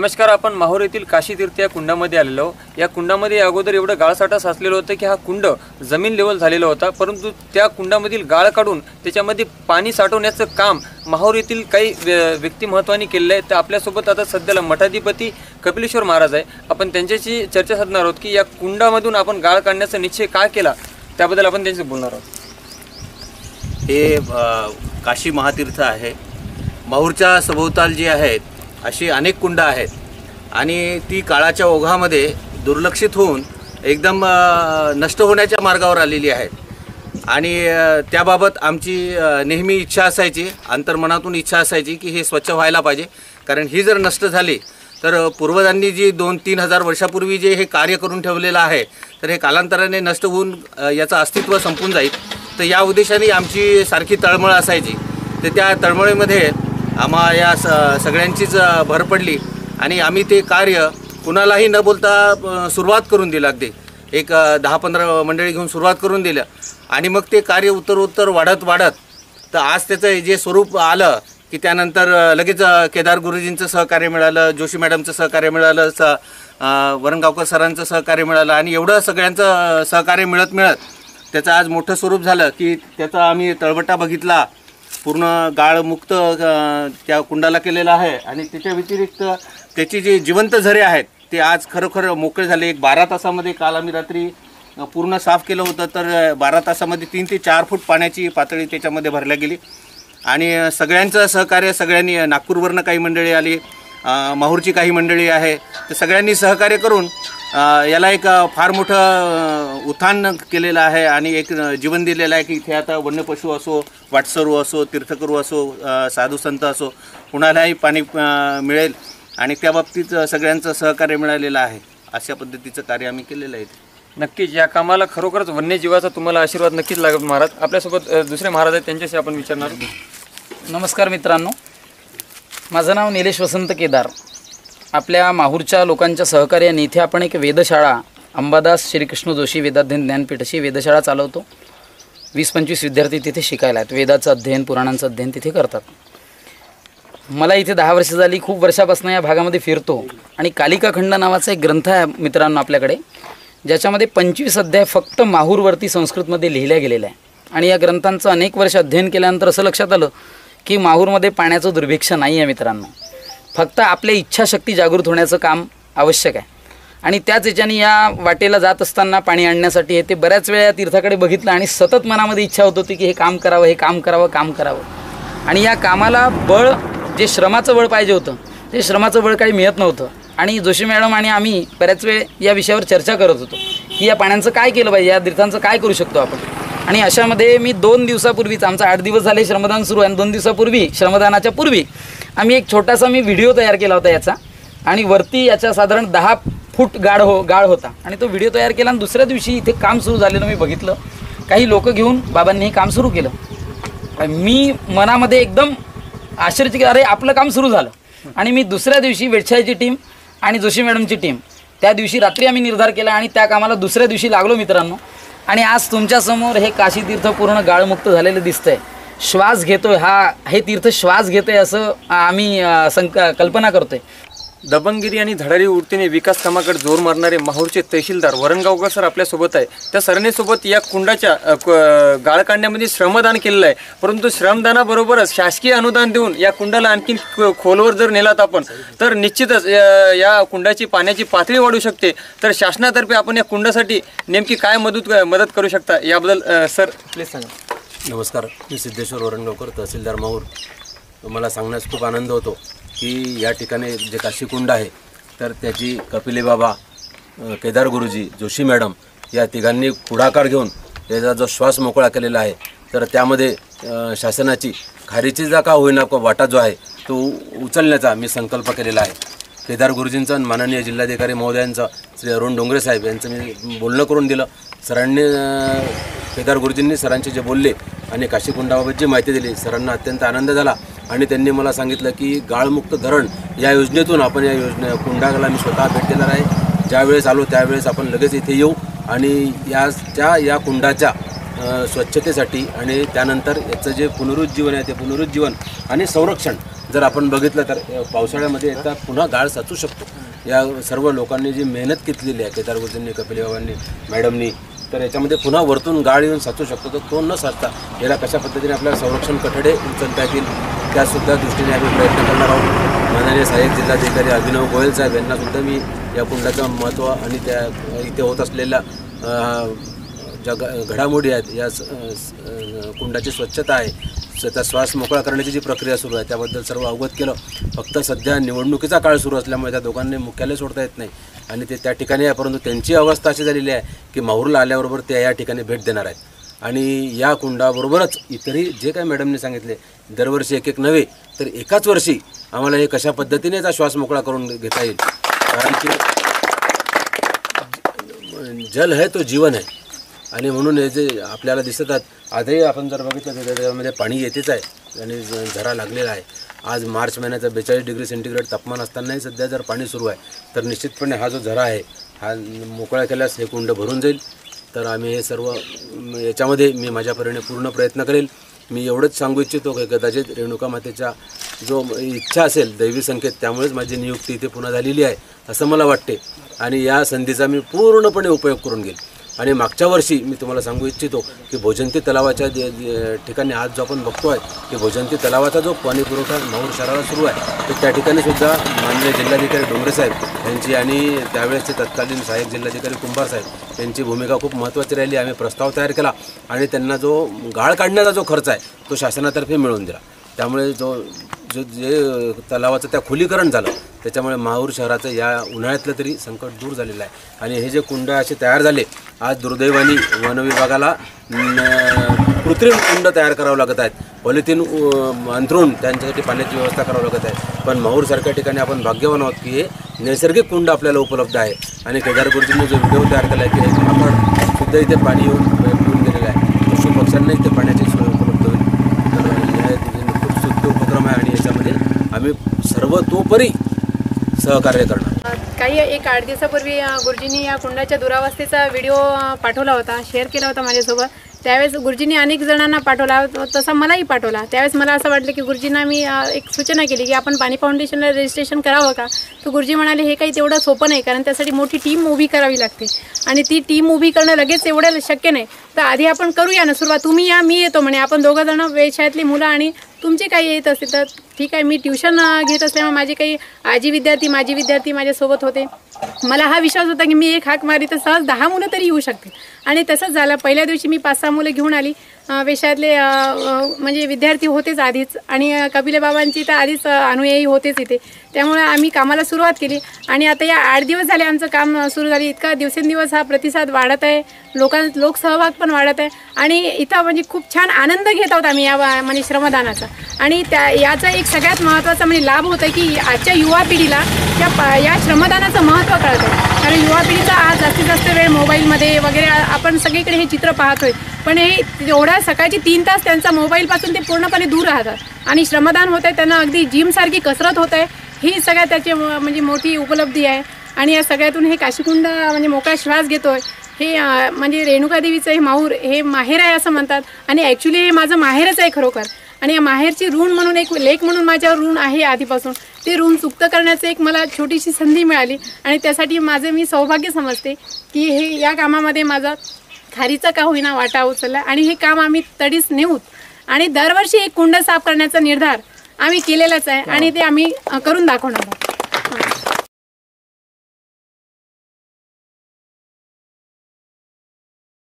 नमस्कार आपण माहूर येथील काशी तीर्थ या कुंडामध्ये आलेलो या कुंडामध्ये अगोदर एवढं गाळसाठा साचलेलं होतं की हा कुंड जमीन लेवल झालेला होता. परंतु त्या कुंडामधील गाळ काढून त्याच्यामध्ये पाणी साठवण्याचं काम माहूर येथील काही व्य- महत्त्वाने केलेलं आहे. तर आपल्यासोबत आता सध्याला मठाधिपती कपिलेश्वर महाराज आहे. आपण त्यांच्याशी चर्चा साधणार आहोत की या कुंडामधून आपण गाळ काढण्याचा निश्चय का केला? त्याबद्दल आपण त्यांच्याशी बोलणार आहोत. हे काशी महातीर्थ आहे. माहूरच्या सभोवताल जे आहेत अशी अनेक कुंड आहेत. आणि ती काळाच्या ओघामध्ये दुर्लक्षित होऊन एकदम नष्ट होण्याच्या मार्गावर आलेली आहेत आणि त्याबाबत आमची नेहमी इच्छा असायची अंतर्मनातून इच्छा असायची की हे स्वच्छ व्हायला पाहिजे. कारण ही जर नष्ट झाली तर पूर्वजांनी जी दोन तीन हजार वर्षापूर्वी जे हे कार्य करून ठेवलेलं आहे तर हे कालांतराने नष्ट होऊन याचं अस्तित्व संपून जाईल. तर या उद्देशाने आमची सारखी तळमळ असायची. तर त्या तळमळीमध्ये आम्हा या स सगळ्यांचीच भर पडली. आणि आम्ही ते कार्य कुणालाही न बोलता सुरुवात करून दिलं अगदी. एक दहा पंधरा मंडळी घेऊन सुरुवात करून दिलं आणि मग ते कार्य उत्तर उत्तर वाढत वाढत तर आज त्याचं जे स्वरूप आलं की त्यानंतर लगेच केदार गुरुजींचं सहकार्य मिळालं जोशी मॅडमचं सहकार्य मिळालं स वरणगावकर सरांचं सहकार्य मिळालं आणि एवढं सगळ्यांचं सहकार्य मिळत मिळत त्याचं आज मोठं स्वरूप झालं की त्याचा आम्ही तळबट्टा बघितला. पूर्ण गाळमुक्त त्या कुंडाला केलेला आहे. आणि त्याच्या व्यतिरिक्त त्याची जी जिवंत झरे आहेत ते आज खरोखर मोकळे झाले. एक बारा तासामध्ये काल आम्ही रात्री पूर्ण साफ केलं होतं तर बारा तासामध्ये तीन ते चार फूट पाण्याची पातळी त्याच्यामध्ये भरल्या गेली. आणि सगळ्यांचं सहकार्य सगळ्यांनी नागपूरवरनं काही मंडळी आली माहूरची काही मंडळी आहे तर सगळ्यांनी सहकार्य करून याला एक फार मोठं उत्थान केलेलं आहे आणि एक जीवन दिलेलं आहे की इथे आता वन्यपशु असो वाटसरू असो तीर्थकरू असो साधू संत असो कुणालाही पाणी मिळेल. आणि त्या बाबतीत सगळ्यांचं सहकार्य मिळालेलं आहे. अशा पद्धतीचं कार्य आम्ही केलेलं आहे. नक्कीच या कामाला खरोखरच वन्यजीवाचा तुम्हाला आशीर्वाद नक्कीच लागत महाराज. आपल्यासोबत दुसरे महाराज आहेत त्यांच्याशी आपण विचारणार. नमस्कार मित्रांनो. माझं नाव निलेश वसंत केदार. आपल्या माहूरच्या लोकांच्या सहकार्याने इथे आपण एक वेधशाळा अंबादास श्रीकृष्ण जोशी वेदाध्ययन ज्ञानपीठ अशी वेधशाळा चालवतो. वीस पंचवीस विद्यार्थी तिथे शिकायला आहेत. वेदाचं अध्ययन पुराणांचं अध्ययन तिथे करतात. मला इथे दहा वर्ष झाली खूप वर्षापासून या भागामध्ये फिरतो. आणि कालिका खंड नावाचा एक ग्रंथ आहे मित्रांनो आपल्याकडे ज्याच्यामध्ये पंचवीस अध्याय फक्त माहूरवरती संस्कृतमध्ये लिहिल्या गेलेल्या आहे. आणि या ग्रंथांचं अनेक वर्ष अध्ययन केल्यानंतर असं लक्षात आलं की माहूरमध्ये पाण्याचं दुर्भिक्ष नाही आहे मित्रांनो. फक्त आपल्या इच्छाशक्ती जागृत होण्याचं काम आवश्यक आहे. आणि त्याच याच्याने या वाटेला जात असताना पाणी आणण्यासाठी हे ते बऱ्याच वेळा या तीर्थाकडे बघितलं आणि सतत मनामध्ये इच्छा होत होती की हे काम करावं हे काम करावं काम करावं. आणि या कामाला बळ जे श्रमाचं बळ पाहिजे होतं ते श्रमाचं बळ काही मिळत नव्हतं. आणि जोशी मॅडम आणि आम्ही बऱ्याच वेळ या विषयावर चर्चा करत होतो. की या पाण्याचं काय केलं पाहिजे या तीर्थांचं काय करू शकतो आपण? आणि अशामध्ये मी दोन दिवसापूर्वीच आमचा आठ दिवस झाले श्रमदान सुरू आहे आणि दोन दिवसापूर्वी श्रमदानाच्या पूर्वी आम्ही एक छोटासा मी व्हिडिओ तयार केला होता याचा. आणि वरती याचा साधारण दहा फूट गाढ हो गाळ होता. आणि तो व्हिडिओ तयार केला आणि दुसऱ्या दिवशी इथे काम सुरू झालेलं मी बघितलं. काही लोक घेऊन बाबांनी हे काम सुरू केलं. मी मनामध्ये एकदम आश्चर्य की अरे आपलं काम सुरू झालं. आणि मी दुसऱ्या दिवशी वेडछाईची टीम आणि जोशी मॅडमची टीम त्या दिवशी रात्री आम्ही निर्धार केला आणि त्या कामाला दुसऱ्या दिवशी लागलो मित्रांनो. आणि आज तुमच्यासमोर हे काशी तीर्थ पूर्ण गाळमुक्त झालेलं दिसतंय. श्वास घेतोय हा हे तीर्थ श्वास घेतोय असं आम्ही संक कल्पना करतोय. दबंगगिरी आणि धडारी वृत्तीने विकास कामाकडे जोर मारणारे माहूरचे तहसीलदार वरणगावकर सर आपल्यासोबत आहे. त्या सरणीसोबत या कुंडाच्या क- गाळ काढण्यामध्ये श्रमदान केलेलं आहे. परंतु श्रमदानाबरोबरच शासकीय अनुदान देऊन या कुंडाला आणखी खोलवर जर नेलात आपण तर निश्चितच या- कुंडाची पाण्याची पातळी वाढू शकते. तर शासनातर्फे आपण या कुंडासाठी नेमकी काय मदत मदत करू शकता? याबद्दल सर प्लीज सांगा. नमस्कार. मी सिद्धेश्वर वरणगावकर तहसीलदार माहूर. मला सांगण्यास खूप आनंद होतो. की या ठिकाणी जे काशीकुंड आहे तर त्याची कपिले बाबा केदार गुरुजी जोशी मॅडम या तिघांनी पुढाकार घेऊन त्याचा जो श्वास मोकळा केलेला आहे तर त्यामध्ये शासनाची खारीची जा का होईना को वाटा जो आहे तो उचलण्याचा मी संकल्प केलेला आहे. केदार गुरुजींचं आणि माननीय जिल्हाधिकारी महोदयांचं श्री अरुण डोंगरे साहेब यांचं मी बोलणं करून दिलं. सरांनी केदार गुरुजींनी सरांचे जे बोलले आणि काशीकुंडाबाबत जी माहिती दिली सरांना अत्यंत आनंद झाला. आणि त्यांनी मला सांगितलं की गाळमुक्त धरण या योजनेतून आपण या योजने कुंडाला मी स्वतः भेट देणार आहे. ज्यावेळेस आलो त्यावेळेस आपण लगेच इथे येऊ आणि या त्या या कुंडाच्या स्वच्छतेसाठी आणि त्यानंतर याचं जे पुनरुज्जीवन आहे ते पुनरुज्जीवन आणि संरक्षण जर आपण बघितलं तर पावसाळ्यामध्ये एकदा पुन्हा गाळ साचू शकतो. या सर्व लोकांनी जी मेहनत घेतलेली आहे केदार गुरुजींनी कपिल मॅडमनी तर याच्यामध्ये पुन्हा वरतून गाळ येऊन साचू शकतो. तर तो न साचता याला कशा पद्धतीने आपल्याला संरक्षण कठडे उचलता येतील त्यासुद्धा दृष्टीने आम्ही प्रयत्न करणार आहोत. माननीय सहाय्यक जिल्हाधिकारी अभिनव गोयल साहेब यांनासुद्धा मी या कुंडाचं महत्त्व आणि त्या इथे होत असलेल्या ज्या घ- घडामोडी आहेत या स- कुंडाची स्वच्छता आहे स्वतः श्वास मोकळा करण्याची जी प्रक्रिया सुरू आहे त्याबद्दल सर्व अवगत केलं. फक्त सध्या निवडणुकीचा काळ सुरू असल्यामुळे त्या दोघांनी मुख्यालय सोडता येत नाही. आणि ते त्या ठिकाणी आहे परंतु त्यांची अवस्था अशी झालेली आहे की माहूरला आल्याबरोबर ते या ठिकाणी भेट देणार आहेत. आणि या कुंडाबरोबरच इतरही जे काही मॅडमने सांगितले दरवर्षी एक एक नव्हे तर एकाच वर्षी आम्हाला हे कशा पद्धतीने श्वास मोकळा करून घेता येईल. कारण की जल है तो जीवन आहे आणि म्हणून हे जे आपल्याला दिसत आहेत आजही आपण जर बघितलं तर त्याच्यामध्ये पाणी येतेच आहे आणि ज- झरा लागलेला आहे. आज मार्च महिन्याचा बेचाळीस डिग्री सेंटीग्रेड तापमान असतानाही सध्या जर पाणी सुरू आहे तर निश्चितपणे हा जो झरा आहे हा मोकळा केल्यास हे कुंड भरून जाईल. तर आम्ही हे सर्व याच्यामध्ये मी माझ्या परीने पूर्ण प्रयत्न करेल. मी एवढंच सांगू इच्छितो की कदाचित रेणुका मातेच्या जो इच्छा असेल दैवी संकेत त्यामुळेच माझी नियुक्ती इथे पुन्हा झालेली आहे असं मला वाटते. आणि या संधीचा मी पूर्णपणे उपयोग करून घेईल. आणि मागच्या वर्षी मी तुम्हाला सांगू इच्छितो की भोजंती तलावाच्या ठिकाणी आज जो आपण बघतो आहे की भोजंती तलावाचा जो पाणी पुरवठा माहूर शहराला सुरू आहे तर त्या ठिकाणी सुद्धा माननीय जिल्हाधिकारी डोंगरे साहेब यांची आणि त्यावेळेसचे तत्कालीन सहाय्यक जिल्हाधिकारी कुंभार साहेब यांची भूमिका खूप महत्त्वाची राहिली. आम्ही प्रस्ताव तयार केला आणि त्यांना जो गाळ काढण्याचा जो खर्च आहे तो शासनातर्फे मिळवून दिला. त्यामुळे जो जो जे तलावाचं त्या खोलीकरण झालं त्याच्यामुळे माहूर शहराचं या उन्हाळ्यातलं तरी संकट दूर झालेलं आहे. आणि हे जे कुंड असे तयार झाले आज दुर्दैवानी वन विभागाला कृत्रिम कुंड तयार करावं लागत आहेत. पॉलिथिन अंथरून त्यांच्यासाठी पाण्याची व्यवस्था करावं लागत आहे. पण माहूरसारख्या ठिकाणी आपण भाग्यवान आहोत की हे नैसर्गिक कुंड आपल्याला उपलब्ध आहे. आणि केदार गुरुजींनी जो व्हिडिओ तयार केला आहे की आपण सुद्धा इथे पाणी येऊन पिऊन गेलेलं आहे. पशु पक्ष्यांना इथे पाण्याची सोय उपलब्ध होईल तर या दिशेने खूप स्तुत्य उपक्रम आहे आणि याच्यामध्ये आम्ही सर्वतोपरी सहकार्य करणार. काही एक आठ दिवसापूर्वी गुरुजींनी या कुंडाच्या दुरावस्थेचा व्हिडिओ पाठवला होता शेअर केला होता माझ्यासोबत. त्यावेळेस गुरुजींनी अनेक जणांना पाठवला तसा मलाही पाठवला. त्यावेळेस मला असं वाटलं की गुरुजींना मी एक सूचना केली की आपण पाणी फाउंडेशनला रजिस्ट्रेशन करावं का? तर गुरुजी म्हणाले हे काही तेवढं सोपं नाही कारण त्यासाठी मोठी टीम उभी करावी लागते. आणि ती टीम उभी करणं लगेच एवढं शक्य नाही. तर आधी आपण करूया ना सुरुवात. तुम्ही या मी येतो म्हणे. आपण दोघं जण वेशातली मुलं आणि तुमचे काही येत असेल तर ठीक आहे मी ट्युशन घेत असल्यामुळे माझे काही आजी विद्यार्थी माझी विद्यार्थी माझ्यासोबत होते. मला हा विश्वास होता की मी एक हाक मारी तर सहज दहा मुलं तरी येऊ शकते आणि तसंच झालं. पहिल्या दिवशी मी पाच सहा मुलं घेऊन आली. वेशातले म्हणजे विद्यार्थी होतेच आधीच. आणि अ, कपिले बाबांची तर आधीच अनुयायी होतेच इथे. त्यामुळे आम्ही कामाला सुरुवात केली. आणि आता या आठ दिवस झाले आमचं काम सुरू झाले. इतका दिवसेंदिवस हा प्रतिसाद वाढत आहे. लोकां लोकसहभाग पण वाढत आहे. आणि इथं म्हणजे खूप छान आनंद घेत आहोत आम्ही या म्हणजे श्रमदानाचा. आणि त्या याचा एक सगळ्यात महत्त्वाचा म्हणजे लाभ होत आहे की आजच्या युवा पिढीला त्या प- या श्रमदानाचं महत्त्व कळतं कारण युवा पिढीचा आज जास्तीत जास्त वेळ मोबाईलमध्ये वगैरे आपण सगळीकडे हे चित्र पाहतोय. पण हे एवढ्या सकाळची तीन तास त्यांचा मोबाईलपासून ते पूर्णपणे दूर राहतात. आणि श्रमदान होत आहे त्यांना अगदी जिमसारखी कसरत होत आहे. ही सगळ्या त्याची म- म्हणजे मोठी उपलब्धी आहे. आणि या सगळ्यातून हे काशीकुंड म्हणजे मोकळा श्वास घेतोय. हे म्हणजे रेणुकादेवीचं हे माहूर हे माहेर आहे असं म्हणतात. आणि ॲक्च्युली हे माझं माहेरच आहे खरोखर. आणि या माहेरची ऋण म्हणून एक लेख म्हणून माझ्यावर ऋण आहे आधीपासून. ते ऋण चुकतं करण्याचं एक मला छोटीशी संधी मिळाली. आणि त्यासाठी माझं मी सौभाग्य समजते की हे या कामामध्ये माझा खारीचा का होईना वाटा उचलला आणि हे काम आम्ही तडीच नेऊत. आणि दरवर्षी एक कुंड साफ करण्याचा निर्धार आम्ही केलेलाच आहे आणि ते आम्ही करून दाखवणार आहोत.